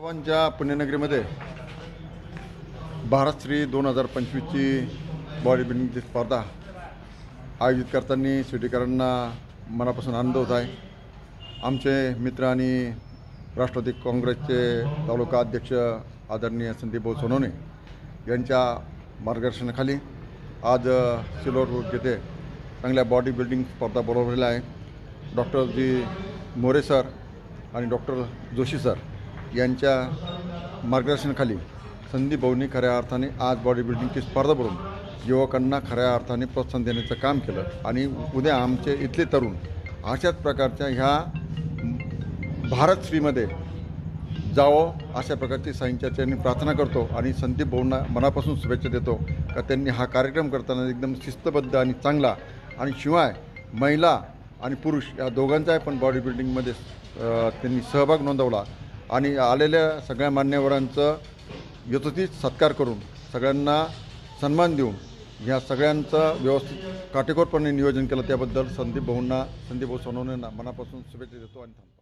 सर्वांच्या पुण्यनगरीमध्ये भारतश्री दोन हजार पंचवीसची बॉडी बिल्डिंगची स्पर्धा आयोजित करताना सिटीकरांना मनापासून आनंद होत आहे. आमचे मित्र आणि राष्ट्रवादी काँग्रेसचे तालुका अध्यक्ष आदरणीय संदीप भाऊ सोनवणे यांच्या मार्गदर्शनाखाली आज सिलोर येथे चांगल्या बॉडी बिल्डिंग स्पर्धा बोलवलेल्या आहे डॉक्टर जी मोरे सर आणि डॉक्टर जोशी सर यांच्या मार्गदर्शनाखाली संदीप भाऊंनी खऱ्या अर्थाने आज बॉडी बिल्डिंगची स्पर्धा भरून युवकांना खऱ्या अर्थाने प्रोत्साहन देण्याचं काम केलं. आणि उद्या आमचे इथले तरुण अशाच प्रकारच्या ह्या भारत श्रीमध्ये जावं अशा प्रकारची साईंच्या चरणी प्रार्थना करतो आणि संदीप भाऊंना मनापासून शुभेच्छा देतो का त्यांनी हा कार्यक्रम करताना एकदम शिस्तबद्ध आणि चांगला आणि शिवाय महिला आणि पुरुष या दोघांचाही पण बॉडी बिल्डिंगमध्ये त्यांनी सहभाग नोंदवला. आणि आलेल्या सगळ्या मान्यवरांचं यथोचित सत्कार करून सगळ्यांना सन्मान देऊन ह्या सगळ्यांचं व्यवस्थित काटेकोरपणे नियोजन केलं. त्याबद्दल संदीप भाऊंना संदीप भाऊ सोनवणेंना मनापासून शुभेच्छा देतो आणि थांबतो.